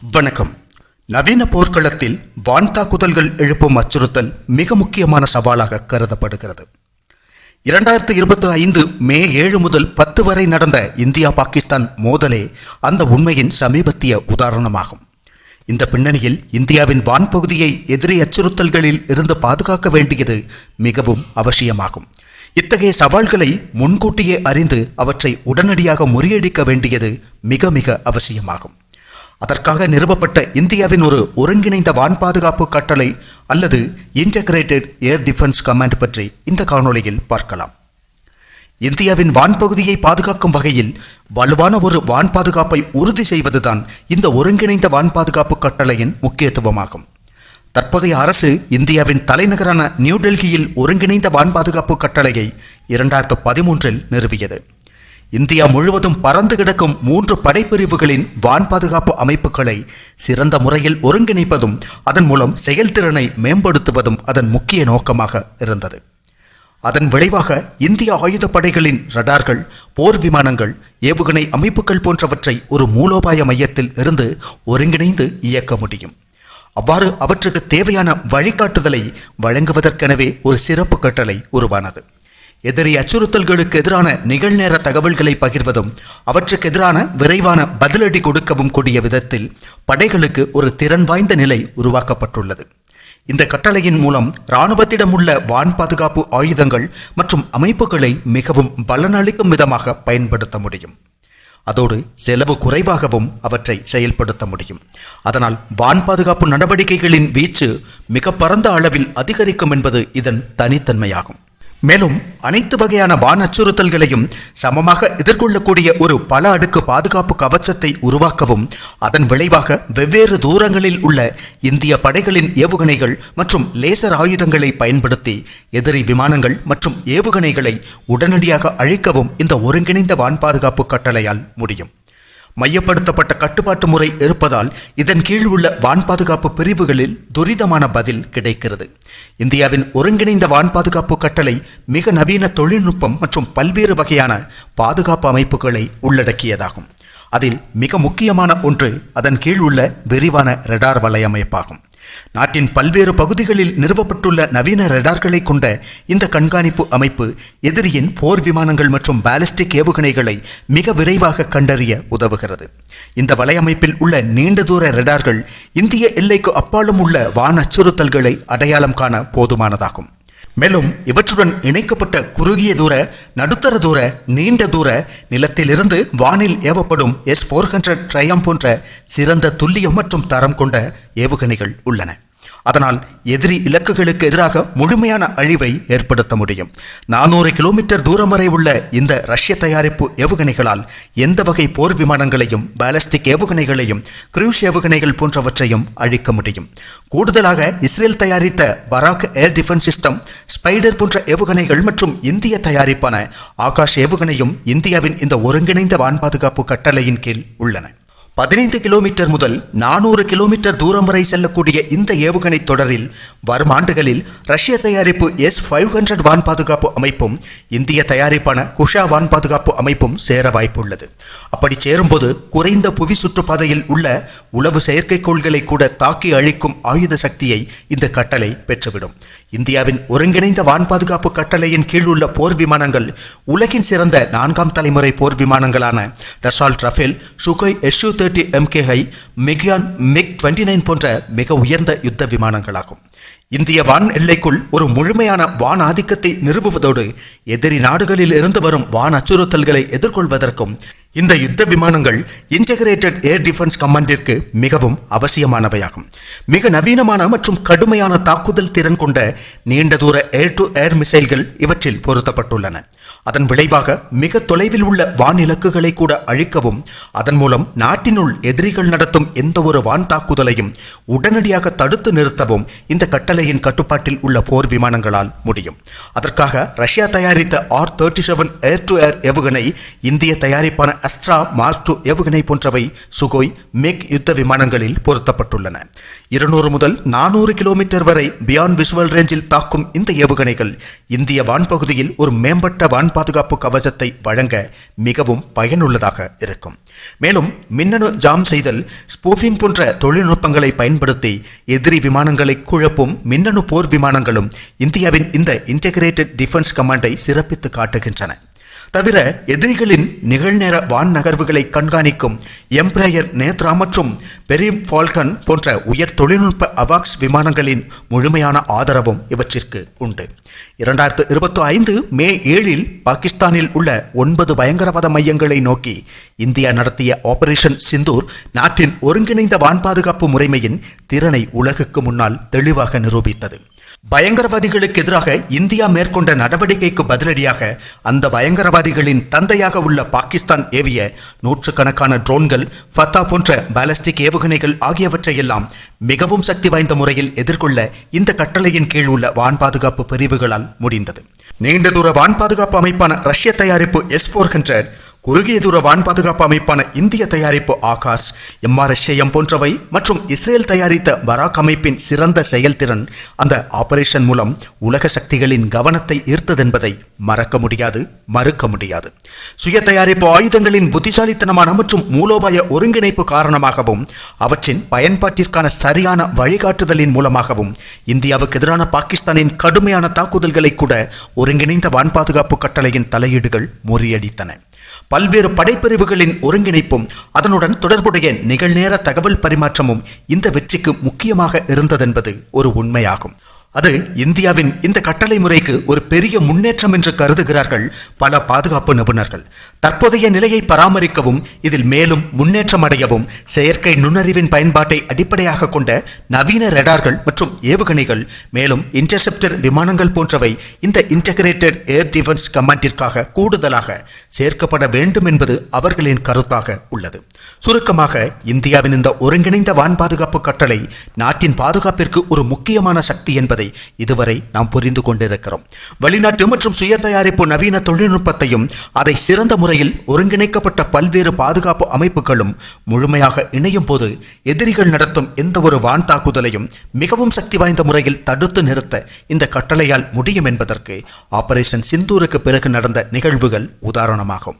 வணக்கம். நவீன போர்க்களத்தில் வான் தாக்குதல்கள் எழுப்பும் அச்சுறுத்தல் மிக முக்கியமான சவாலாக கருதப்படுகிறது. இரண்டாயிரத்தி இருபத்தி ஐந்து மே ஏழு முதல் பத்து வரை நடந்த இந்தியா பாகிஸ்தான் மோதலே அந்த உண்மையின் சமீபத்திய உதாரணமாகும். இந்த பின்னணியில் இந்தியாவின் வான்பகுதியை எதிரி அச்சுறுத்தல்களில் இருந்து பாதுகாக்க வேண்டியது மிகவும் அவசியமாகும். இத்தகைய சவால்களை முன்கூட்டியே அறிந்து அவற்றை உடனடியாக முறியடிக்க வேண்டியது மிக மிக அவசியமாகும். அதற்காக நிறுவப்பட்ட இந்தியாவின் ஒரு ஒருங்கிணைந்த வான் பாதுகாப்பு கட்டளை அல்லது இன்டகிரேட்டட் ஏர் டிஃபென்ஸ் கமாண்ட் பற்றி இந்த காணொளியில் பார்க்கலாம். இந்தியாவின் வான்பகுதியை பாதுகாக்கும் வகையில் வலுவான ஒரு வான் பாதுகாப்பை உறுதி செய்வதுதான் இந்த ஒருங்கிணைந்த வான் பாதுகாப்பு கட்டளையின் முக்கியத்துவமாகும். தற்போதைய அரசு இந்தியாவின் தலைநகரான நியூ டெல்லியில் ஒருங்கிணைந்த வான் பாதுகாப்பு கட்டளையை இரண்டாயிரத்து பதிமூன்றில் நிறுவியது. இந்தியா முழுவதும் பறந்து கிடக்கும் மூன்று படைப்பிரிவுகளின் வான் பாதுகாப்பு அமைப்புகளை சிறந்த முறையில் ஒருங்கிணைப்பதும் அதன் மூலம் செயல்திறனை மேம்படுத்துவதும் அதன் முக்கிய நோக்கமாக இருந்தது. அதன் விளைவாக இந்திய ஆயுதப்படைகளின் ரடார்கள் போர் விமானங்கள் ஏவுகணை அமைப்புகள் போன்றவற்றை ஒரு மூலோபாய மையத்தில் இருந்து ஒருங்கிணைந்து இயக்க முடியும். அவ்வாறு அவற்றுக்கு தேவையான வழிகாட்டுதலை வழங்குவதற்கெனவே ஒரு சிறப்பு கட்டளை உருவானது. எதிரி அச்சுறுத்தல்களுக்கு எதிரான நிகழ்நேர தகவல்களை பகிர்வதும் அவற்றுக்கு எதிரான விரைவான பதிலடி கொடுக்கவும் கூடிய விதத்தில் படைகளுக்கு ஒரு திறன் வாய்ந்த நிலை உருவாக்கப்பட்டுள்ளது. இந்த கட்டளையின் மூலம் இராணுவத்திடம் உள்ள வான் பாதுகாப்பு ஆயுதங்கள் மற்றும் அமைப்புகளை மிகவும் பலனளிக்கும் விதமாக பயன்படுத்த முடியும். அதோடு செலவு குறைவாகவும் அவற்றை செயல்படுத்த முடியும். அதனால் வான் பாதுகாப்பு நடவடிக்கைகளின் வீச்சு மிக பரந்த அளவில் அதிகரிக்கும் என்பது இதன் தனித்தன்மையாகும். மேலும் அனைத்து வகையான வான் அச்சுறுத்தல்களையும் சமமாக எதிர்கொள்ளக்கூடிய ஒரு பல அடுக்கு பாதுகாப்பு கவச்சத்தை உருவாக்கவும் அதன் விளைவாக வெவ்வேறு தூரங்களில் உள்ள இந்திய படைகளின் ஏவுகணைகள் மற்றும் லேசர் ஆயுதங்களை பயன்படுத்தி எதிரி விமானங்கள் மற்றும் ஏவுகணைகளை உடனடியாக அழிக்கவும் இந்த ஒருங்கிணைந்த வான் பாதுகாப்பு கட்டளையால் முடியும். மையப்படுத்தப்பட்ட கட்டுப்பாட்டு முறை இருப்பதால் இதன் கீழ் உள்ள வான் பாதுகாப்பு பிரிவுகளில் துரிதமான பதில் கிடைக்கிறது. இந்தியாவின் ஒருங்கிணைந்த வான் பாதுகாப்பு கட்டளை மிக நவீன தொழில்நுட்பம் மற்றும் பல்வேறு வகையான பாதுகாப்பு அமைப்புகளை உள்ளடக்கியதாகும். அதில் மிக முக்கியமான ஒன்று அதன் கீழ் உள்ள விரிவான ரெடார் வலையமைப்பாகும். நாட்டின் பல்வேறு பகுதிகளில் நிறுவப்பட்டுள்ள நவீன ரெடார்களை கொண்ட இந்த கண்காணிப்பு அமைப்பு எதிரியின் போர் விமானங்கள் மற்றும் பாலிஸ்டிக் ஏவுகணைகளை மிக விரைவாக கண்டறிய உதவுகிறது. இந்த வலையமைப்பில் உள்ள நீண்ட தூர ரெடார்கள் இந்திய எல்லைக்கு அப்பாலும் உள்ள வான் அச்சுறுத்தல்களை அடையாளம் காண போதுமானதாகும். மேலும் இவற்றுடன் இணைக்கப்பட்ட குறுகிய தூர நடுத்தர தூர நீண்ட தூர நிலத்திலிருந்து வானில் ஏவப்படும் எஸ் ஃபோர் ஹண்ட்ரட் ட்ரையம் போன்ற சிறந்த துல்லியம் மற்றும் தரம் கொண்ட ஏவுகணைகள் உள்ளன. அதனால் எதிரி இலக்குகளுக்கு எதிராக முழுமையான அழிவை ஏற்படுத்த முடியும். நானூறு கிலோமீட்டர் தூரம் வரை உள்ள இந்த ரஷ்ய தயாரிப்பு ஏவுகணைகளால் எந்த வகை போர் விமானங்களையும் பாலஸ்டிக் ஏவுகணைகளையும் கிரூஸ் ஏவுகணைகள் போன்றவற்றையும் அழிக்க முடியும். கூடுதலாக இஸ்ரேல் தயாரித்த Barak air defence system Spyder போன்ற ஏவுகணைகள் மற்றும் இந்திய தயாரிப்பான ஆகாஷ் ஏவுகணையும் இந்தியாவின் இந்த ஒருங்கிணைந்த வான் பாதுகாப்பு கட்டளையின் கீழ் உள்ளன. பதினைந்து கிலோமீட்டர் முதல் நானூறு கிலோமீட்டர் தூரம் வரை செல்லக்கூடிய இந்த ஏவுகணை தொடரில் வரும் ஆண்டுகளில் ரஷ்ய தயாரிப்பு எஸ் ஃபைவ் ஹண்ட்ரட் வான் பாதுகாப்பு அமைப்பும் இந்திய தயாரிப்பான குஷா வான் பாதுகாப்பு அமைப்பும் சேர வாய்ப்புள்ளது. அப்படி சேரும்போது குறைந்த புவி சுற்றுப்பாதையில் உள்ள உளவு செயற்கைக்கோள்களை கூட தாக்கி அழிக்கும் ஆயுத சக்தியை இந்த கட்டளை பெற்றுவிடும். இந்தியாவின் ஒருங்கிணைந்த வான் பாதுகாப்பு கட்டளையின் கீழ் உள்ள போர் விமானங்கள் உலகின் சிறந்த நான்காம் தலைமுறை போர் விமானங்களான Dassault Rafale Sukhoi SU thirty MKI Mikoyan MiG twenty nine போன்ற மிக உயர்ந்த யுத்த விமானங்களாகும். இந்திய வான் எல்லைக்குள் ஒரு முழுமையான வான் ஆதிக்கத்தை நிறுவுவதோடு எதிரி நாடுகளில் இருந்து வரும் வான் அச்சுறுத்தல்களை எதிர்கொள்வதற்கும் இந்த யுத்த விமானங்கள் இன்டகிரேட்டட் ஏர் டிஃபென்ஸ் கமாண்டிற்கு மிகவும் அவசியமானவையாகும். மிக நவீனமான மற்றும் கடுமையான தாக்குதல் திறன் கொண்ட நீண்ட தூர ஏர் டு ஏர் மிசைல்கள் இவற்றில் பொருத்தப்பட்டுள்ளன. அதன் விளைவாக மிக தொலைவில் உள்ள வான் இலக்குகளை கூட அழிக்கவும் அதன் மூலம் நாட்டினுள் எதிரிகள் நடத்தும் எந்த ஒரு வான் தாக்குதலையும் உடனடியாக தடுத்து நிறுத்தவும் இந்த கட்டளையின் கட்டுப்பாட்டில் உள்ள போர் விமானங்களால் முடியும். அதற்காக ரஷ்யா தயாரித்த R thirty seven air to air ஏவுகணை இந்திய தயாரிப்பான அஸ்ட்ரா மார்க் டூ ஏவுகணை போன்றவை சுகோய் மிக் யுத்த விமானங்களில் பொருத்தப்பட்டுள்ளன. இருநூறு முதல் நானூறு கிலோமீட்டர் வரை பியாண்ட் விஷுவல் ரேஞ்சில் தாக்கும் இந்த ஏவுகணைகள் இந்திய வான்பகுதியில் ஒரு மேம்பட்ட வான் பாதுகாப்பு கவசத்தை வழங்க மிகவும் பயனுள்ளதாக இருக்கும். மேலும் மின்னணு ஜாம் செய்தல் ஸ்பூஃபிங் போன்ற தொழில்நுட்பங்களை பயன்படுத்தி எதிரி விமானங்களை குழப்பும் மின்னணு போர் விமானங்களும் இந்தியாவின் இந்த இன்டெகிரேட்டட் டிஃபென்ஸ் கமாண்டை சிறப்பித்து காட்டுகின்றன. தவிர எதிரிகளின் நிகழ்நேர வான் நகர்வுகளை கண்காணிக்கும் எம்ப்ராயர் நேத்ரா மற்றும் பெரிம் ஃபால்கன் போன்ற உயர் தொழில்நுட்ப அவாக்ஸ் விமானங்களின் முழுமையான ஆதரவும் இவற்றிற்கு உண்டு. இரண்டாயிரத்து இருபத்தி ஐந்து மே ஏழில் பாகிஸ்தானில் உள்ள ஒன்பது பயங்கரவாத மையங்களை நோக்கி இந்தியா நடத்திய ஆபரேஷன் சிந்தூர் நாட்டின் ஒருங்கிணைந்த வான் பாதுகாப்பு முறைமையின் திறனை உலகுக்கு முன்னால் தெளிவாக நிரூபித்தது. பயங்கரவாதிகளுக்கு எதிராக இந்தியா மேற்கொண்ட நடவடிக்கைக்கு பதிலடியாக அந்த பயங்கரவாதிகளின் தந்தையாக உள்ள பாகிஸ்தான் ஏவிய நூற்றுக்கணக்கான ட்ரோன்கள் ஃபத்தா போன்ற பாலஸ்டிக் ஏவுகணைகள் ஆகியவற்றையெல்லாம் மிகவும் சக்தி வாய்ந்த முறையில் எதிர்கொள்ள இந்த கட்டளையின் கீழ் உள்ள வான் பாதுகாப்பு பிரிவுகளால் முடிந்தது. நீண்ட தூர வான் பாதுகாப்பு அமைப்பான ரஷ்ய தயாரிப்பு எஸ் ஃபோர் ஹண்ட்ரட் குறுகிய தூர வான் பாதுகாப்பு அமைப்பான இந்திய தயாரிப்பு ஆகாஷ் எம்ஆர்எஸ்ஏஎம் போன்றவை மற்றும் இஸ்ரேல் தயாரித்த பராக் அமைப்பின் சிறந்த செயல்திறன் அந்த ஆபரேஷன் மூலம் உலக சக்திகளின் கவனத்தை ஈர்த்ததென்பதை மறக்க முடியாது மறுக்க முடியாது. சுய தயாரிப்பு ஆயுதங்களின் புத்திசாலித்தனமான மற்றும் மூலோபாய ஒருங்கிணைப்பு காரணமாகவும் அவற்றின் பயன்பாட்டிற்கான சரியான வழிகாட்டுதலின் மூலமாகவும் இந்தியாவுக்கு எதிரான பாகிஸ்தானின் கடுமையான தாக்குதல்களை கூட ஒருங்கிணைந்த வான் பாதுகாப்பு கட்டளையின் தலையீடுகள் முறியடித்தன. பல்வேறு படைப்பிரிவுகளின் ஒருங்கிணைப்பும் அதனுடன் தொடர்புடைய நிகழ்நேர தகவல் பரிமாற்றமும் இந்த வெற்றிக்கு முக்கியமாக இருந்ததென்பது ஒரு உண்மையாகும். அது இந்தியாவின் இந்த கட்டளை முறைக்கு ஒரு பெரிய முன்னேற்றம் என்று கருதுகிறார்கள் பல பாதுகாப்பு நிபுணர்கள். தற்போதைய நிலையை பராமரிக்கவும் இதில் மேலும் முன்னேற்றம் அடையவும் செயற்கை நுண்ணறிவின் பயன்பாட்டை அடிப்படையாக கொண்ட நவீன ரெடார்கள் மற்றும் ஏவுகணைகள் மேலும் இன்டர்செப்டர் விமானங்கள் போன்றவை இந்த இன்டகிரேட்டட் ஏர் டிஃபென்ஸ் கமாண்டிற்காக கூடுதலாக சேர்க்கப்பட வேண்டும் என்பது அவர்களின் கருத்தாக உள்ளது. சுருக்கமாக இந்தியாவின் இந்த ஒருங்கிணைந்த வான் பாதுகாப்பு கட்டளை நாட்டின் பாதுகாப்பிற்கு ஒரு முக்கியமான சக்தி என்பதை இதுவரை நாம் புரிந்து கொண்டிருக்கிறோம். வெளிநாட்டு மற்றும் சுய தயாரிப்பு நவீன தொழில்நுட்பத்தையும் அதை சிறந்த முறையில் ஒருங்கிணைக்கப்பட்ட பல்வேறு பாதுகாப்பு அமைப்புகளும் முழுமையாக இணையும் போது எதிரிகள் நடத்தும் எந்த ஒரு வான் தாக்குதலையும் மிகவும் சக்தி வாய்ந்த முறையில் தடுத்து நிறுத்த இந்த கட்டளையால் முடியும் என்பதற்கு ஆபரேஷன் சிந்தூருக்கு பிறகு நடந்த நிகழ்வுகள் உதாரணமாகும்.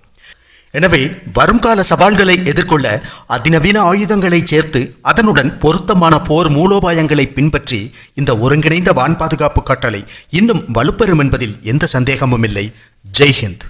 எனவே வருங்கால சவால்களை எதிர்கொள்ள அதிநவீன ஆயுதங்களை சேர்த்து அதனுடன் பொருத்தமான போர் மூலோபாயங்களை பின்பற்றி இந்த ஒருங்கிணைந்த வான் பாதுகாப்பு கட்டளை இன்னும் வலுப்பெறும் என்பதில் எந்த சந்தேகமும் இல்லை. ஜெய்ஹிந்த்.